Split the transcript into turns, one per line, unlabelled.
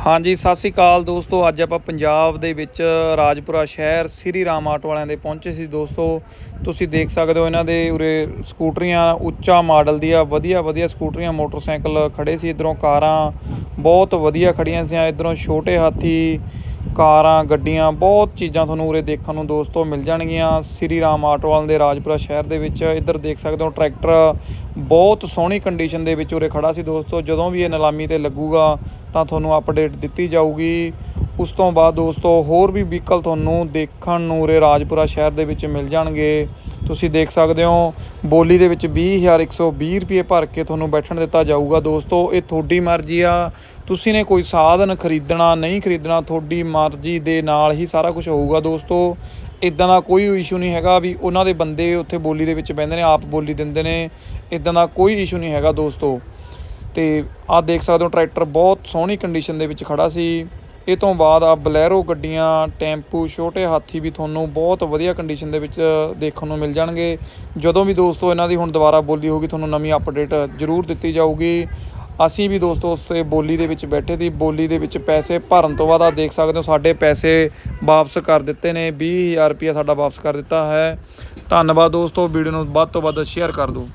ਹਾਂਜੀ, ਸਤਿ ਸ੍ਰੀ ਅਕਾਲ ਦੋਸਤੋ। ਅੱਜ ਆਪਾਂ ਪੰਜਾਬ ਦੇ ਵਿੱਚ ਰਾਜਪੁਰਾ ਸ਼ਹਿਰ ਸ੍ਰੀ ਰਾਮ ਆਟੋ ਵਾਲਿਆਂ ਦੇ ਪਹੁੰਚੇ ਸੀ। ਦੋਸਤੋ, ਤੁਸੀਂ ਦੇਖ ਸਕਦੇ ਹੋ ਇਹਨਾਂ ਦੇ ਉਰੇ ਸਕੂਟਰੀਆਂ, ਉੱਚਾ ਮਾਡਲ ਦੀਆਂ ਵਧੀਆ ਵਧੀਆ ਸਕੂਟਰੀਆਂ, ਮੋਟਰਸਾਈਕਲ ਖੜੇ ਸੀ। ਇਧਰੋਂ ਕਾਰਾਂ ਬਹੁਤ ਵਧੀਆ ਖੜੀਆਂ ਸੀ ਇਧਰੋਂ ਛੋਟੇ ਹਾਥੀ ਕਾਰਾਂ, ਗੱਡੀਆਂ, ਬਹੁਤ ਚੀਜ਼ਾਂ ਤੁਹਾਨੂੰ ਉਰੇ ਦੇਖਣ ਨੂੰ ਦੋਸਤੋ ਮਿਲ ਜਾਣਗੀਆਂ। ਸ੍ਰੀ ਰਾਮ ਆਟੋ ਵਾਲਿਆਂ ਦੇ ਰਾਜਪੁਰਾ ਸ਼ਹਿਰ ਦੇ ਵਿੱਚ ਇੱਧਰ ਦੇਖ ਸਕਦੇ ਹੋ, ਟਰੈਕਟਰ ਬਹੁਤ ਸੋਹਣੀ ਕੰਡੀਸ਼ਨ ਦੇ ਵਿੱਚ ਉਰੇ ਖੜਾ ਸੀ ਦੋਸਤੋ। ਜਦੋਂ ਵੀ ਇਹ ਨਿਲਾਮੀ ਤੇ ਲੱਗੂਗਾ ਤਾਂ ਤੁਹਾਨੂੰ ਅਪਡੇਟ ਦਿੱਤੀ ਜਾਊਗੀ। ਉਸ ਤੋਂ ਬਾਅਦ ਦੋਸਤੋ ਹੋਰ ਵੀ ਵਹੀਕਲ ਤੁਹਾਨੂੰ ਦੇਖਣ ਨੂੰ ਉਰੇ ਰਾਜਪੁਰਾ ਸ਼ਹਿਰ ਦੇ ਵਿੱਚ ਮਿਲ ਜਾਣਗੇ। ਤੁਸੀਂ ਦੇਖ ਸਕਦੇ ਹੋ, ਬੋਲੀ ਦੇ ਵਿੱਚ 20120 ਰੁਪਏ ਭਰ ਕੇ ਤੁਹਾਨੂੰ ਬੈਠਣ ਦਿੱਤਾ ਜਾਊਗਾ ਦੋਸਤੋ, ਇਹ ਤੁਹਾਡੀ ਮਰਜ਼ੀ ਆ। ਤੁਸੀਂ ਨੇ ਕੋਈ ਸਾਧਨ ਖਰੀਦਣਾ, ਨਹੀਂ ਖਰੀਦਣਾ, ਤੁਹਾਡੀ ਮਰਜ਼ੀ ਦੇ ਨਾਲ ਹੀ ਸਾਰਾ ਕੁਝ ਹੋਊਗਾ ਦੋਸਤੋ। ਇਦਾਂ ਦਾ ਕੋਈ ਇਸ਼ੂ ਨਹੀਂ ਹੈਗਾ ਵੀ ਉਹਨਾਂ ਦੇ ਬੰਦੇ ਉੱਥੇ ਬੋਲੀ ਦੇ ਵਿੱਚ ਬਹਿੰਦੇ ਨੇ, ਆਪ ਬੋਲੀ ਦਿੰਦੇ ਨੇ। ਇਦਾਂ ਦਾ ਕੋਈ ਇਸ਼ੂ ਨਹੀਂ ਹੈਗਾ ਦੋਸਤੋ। ਤੇ ਆਹ ਦੇਖ ਸਕਦੇ ਹੋ, ਟਰੈਕਟਰ ਬਹੁਤ ਸੋਹਣੀ ਕੰਡੀਸ਼ਨ ਦੇ ਵਿੱਚ ਖੜਾ ਸੀ। ਇਹ ਤੋਂ ਬਾਅਦ ਆ ਬਲੈਰੋ ਗੱਡੀਆਂ, ਟੈਂਪੂ, ਛੋਟੇ ਹਾਥੀ ਵੀ ਤੁਹਾਨੂੰ ਬਹੁਤ ਵਧੀਆ ਕੰਡੀਸ਼ਨ ਦੇ ਵਿੱਚ ਦੇਖਣ ਨੂੰ ਮਿਲ ਜਾਣਗੇ। ਜਦੋਂ ਵੀ ਦੋਸਤੋ ਇਹਨਾਂ ਦੀ ਹੁਣ ਦੁਬਾਰਾ ਬੋਲੀ ਹੋਗੀ ਤੁਹਾਨੂੰ ਨਵੀਂ ਅਪਡੇਟ ਜ਼ਰੂਰ ਦਿੱਤੀ ਜਾਊਗੀ। ਅਸੀਂ ਵੀ ਦੋਸਤੋ ਉਸ 'ਤੇ ਬੋਲੀ ਦੇ ਵਿੱਚ ਬੈਠੇ ਦੀ ਬੋਲੀ ਦੇ ਵਿੱਚ ਪੈਸੇ ਭਰਨ ਤੋਂ ਬਾਅਦ ਆ ਦੇਖ ਸਕਦੇ ਹੋ, ਸਾਡੇ ਪੈਸੇ ਵਾਪਸ ਕਰ ਦਿੱਤੇ ਨੇ। 20000 ਰੁਪਏ ਸਾਡਾ ਵਾਪਸ ਕਰ ਦਿੱਤਾ ਹੈ। ਧੰਨਵਾਦ ਦੋਸਤੋ, ਵੀਡੀਓ ਨੂੰ ਵੱਧ ਤੋਂ ਵੱਧ ਸ਼ੇਅਰ ਕਰ ਦਿਓ।